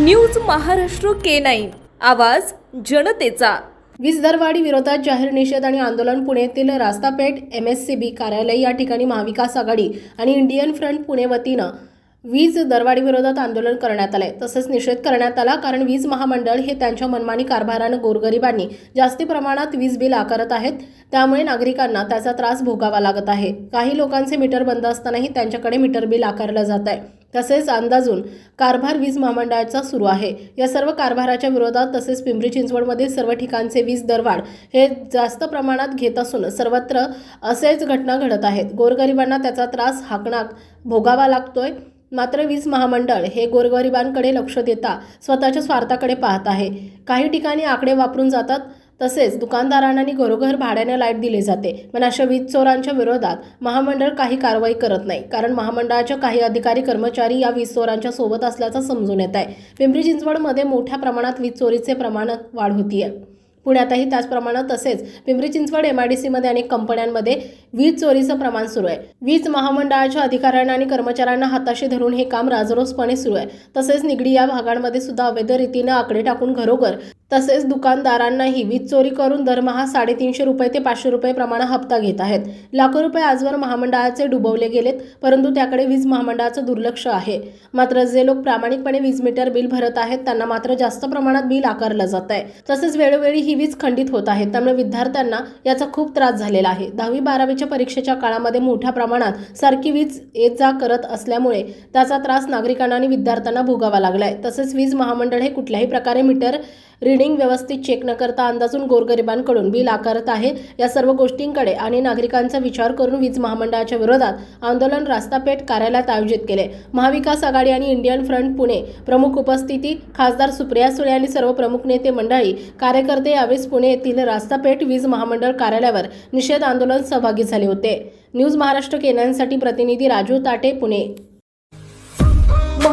News Maharashtra K nine. आवाज जनतेचा. वीज दरवाढी विरोधात जाहीर निषेध आणि आंदोलन पुण्यातील Rastapeth M S C B कार्यालय या ठिकाणी महाविकास आघाडी आणि इंडियन फ्रंट पुणे वतीनं वीज दरवाढी विरोधात आंदोलन करण्यात आलंय. तसंच निषेध करण्यात आला कारण वीज महामंडळ हे त्यांच्या मनमानी कारभारानं गोरगरिबांनी जास्ती प्रमाणात वीज बिल आकारत आहेत. त्यामुळे नागरिकांना त्याचा त्रास भोगावा लागत आहे. काही लोकांचे मीटर बंद असतानाही त्यांच्याकडे मीटर बिल आकारलं जात आहे तसेच अंदाजून कारभार वीज महामंडळाचा सुरू आहे. या सर्व कारभाराच्या विरोधात तसेच पिंपरी चिंचवडमधील सर्व ठिकाणचे वीज दरवाढ हे जास्त प्रमाणात घेत असून सर्वत्र असेच घटना घडत आहेत. गोरगरिबांना त्याचा त्रास हाकणाक भोगावा लागतोय. मात्र वीज महामंडळ हे गोरगरिबांकडे लक्ष देता स्वतःच्या स्वार्थाकडे पाहत आहे. काही ठिकाणी आकडे वापरून जातात. तसेच दुकानदारांना आणि घरोघर भाड्याने लाइट दिली जाते. पण अशा वीज चोरांच्या विरोधात महामंडळ काही कारवाई करत नाही. कारण महामंडळाच्या काही अधिकारी कर्मचारी या वीज चोरांच्या सोबत असल्याचं समजून येत आहे. पिंपरी चिंचवडमध्ये मोठ्या प्रमाणात वीज चोरीचे प्रमाणात वाढ होतीये. पुण्यातही त्याच प्रमाणात तसेच Pimpri Chinchwad M I D सीमध्ये अनेक कंपन्यांमध्ये वीज चोरीचं प्रमाण सुरू आहे. वीज महामंडळाच्या अधिकाऱ्यांना आणि कर्मचाऱ्यांना हाताशी धरून हे काम राजरोसपणे सुरू आहे. तसेच निगडी या भागांमध्ये सुद्धा अवैध रीतीनं आकडे टाकून घरोघर तसेच दुकानदारांनाही वीज चोरी करून दरमहा साडेतीनशे रुपये ते पाचशे रुपये प्रमाणे हप्ता घेत आहेत. लाखो रुपये आजवर महामंडळाचे डुबवले गेलेत परंतु त्याकडे वीज महामंडळाचं दुर्लक्ष आहे. मात्र जे लोक प्रामाणिकपणे वीज मीटर बिल भरत आहेत त्यांना मात्र जास्त प्रमाणात बिल आकारलं जात आहे तसेच वेळोवेळी ही वीज खंडित होत आहे त्यामुळे विद्यार्थ्यांना याचा खूप त्रास झालेला आहे. दहावी बारावीच्या परीक्षेच्या काळामध्ये मोठ्या प्रमाणात सारखी वीज ये जा करत असल्यामुळे त्याचा त्रास नागरिकांना आणि विद्यार्थ्यांना भोगावा लागलाय. तसेच वीज महामंडळ हे कुठल्याही प्रकारे मीटर रिडिंग व्यवस्थित चेक न करता अंदाजून गोरगरिबांकडून बिल आकारत आहे. या सर्व गोष्टींकडे आणि नागरिकांचा विचार करून वीज महामंडळाच्या विरोधात आंदोलन रास्तापेठ कार्यालयात आयोजित केले. महाविकास आघाडी आणि इंडियन फ्रंट पुणे प्रमुख उपस्थिती खासदार सुप्रिया सुळे आणि सर्व प्रमुख नेते मंडळी कार्यकर्ते यावेळेस पुणे येथील रास्तापेठ वीज महामंडळ कार्यालयावर निषेध आंदोलन सहभागी झाले होते. न्यूज महाराष्ट्र केंद्रांसाठी प्रतिनिधी राजू ताटे पुणे.